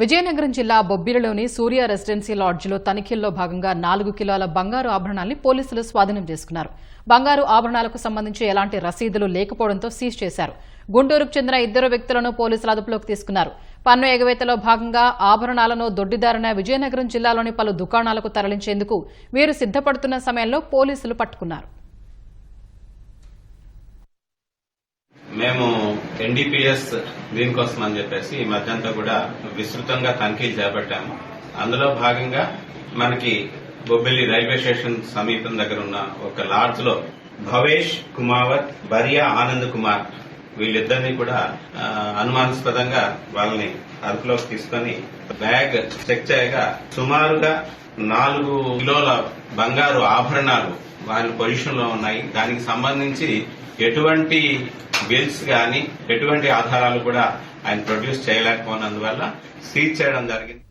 విజయనగరం జిల్లా బొబ్బిలిలోని సూర్య రెసిడెన్సీ లాడ్జిలో తనిఖీల్లో భాగంగా నాలుగు కిలోల బంగారు ఆభరణాల్ని పోలీసులు స్వాధీనం చేసుకున్నారు. బంగారు ఆభరణాలకు సంబంధించి ఎలాంటి రసీదులు లేకపోవడంతో సీజ్ చేశారు. గుంటూరుకు చెందిన ఇద్దరు వ్యక్తులను పోలీసులు అదుపులోకి తీసుకున్నారు. పన్ను ఎగవేతలో భాగంగా ఆభరణాలను దొడ్డిదారిన విజయనగరం జిల్లాలోని పలు దుకాణాలకు తరలించేందుకు వీరు సిద్దపడుతున్న సమయంలో పోలీసులు పట్టుకున్నారు. ఎన్డీపీఎస్ దీనికోసం అని చెప్పేసి ఈ మధ్యంతా కూడా విస్తృతంగా తనిఖీలు చేపట్టాము. అందులో భాగంగా మనకి బొబ్బిలి రైల్వే స్టేషన్ సమీపం దగ్గర ఉన్న ఒక లాడ్జ్లో భవేష్ కుమావత్ బరియా ఆనంద్ కుమార్ వీళ్ళిద్దరిని కూడా అనుమానాస్పదంగా వాళ్ళని అదుపులోకి తీసుకొని బ్యాగ్ చెక్ చేయగా సుమారుగా నాలుగు కిలోల బంగారు ఆభరణాలు వారి పొజిషన్లో ఉన్నాయి. దానికి సంబంధించి ఎటువంటి బిల్స్ కానీ ఎటువంటి ఆధారాలు కూడా ఆయన ప్రొడ్యూస్ చేయలేకపోయినందువల్ల సీజ్ చేయడం జరిగింది.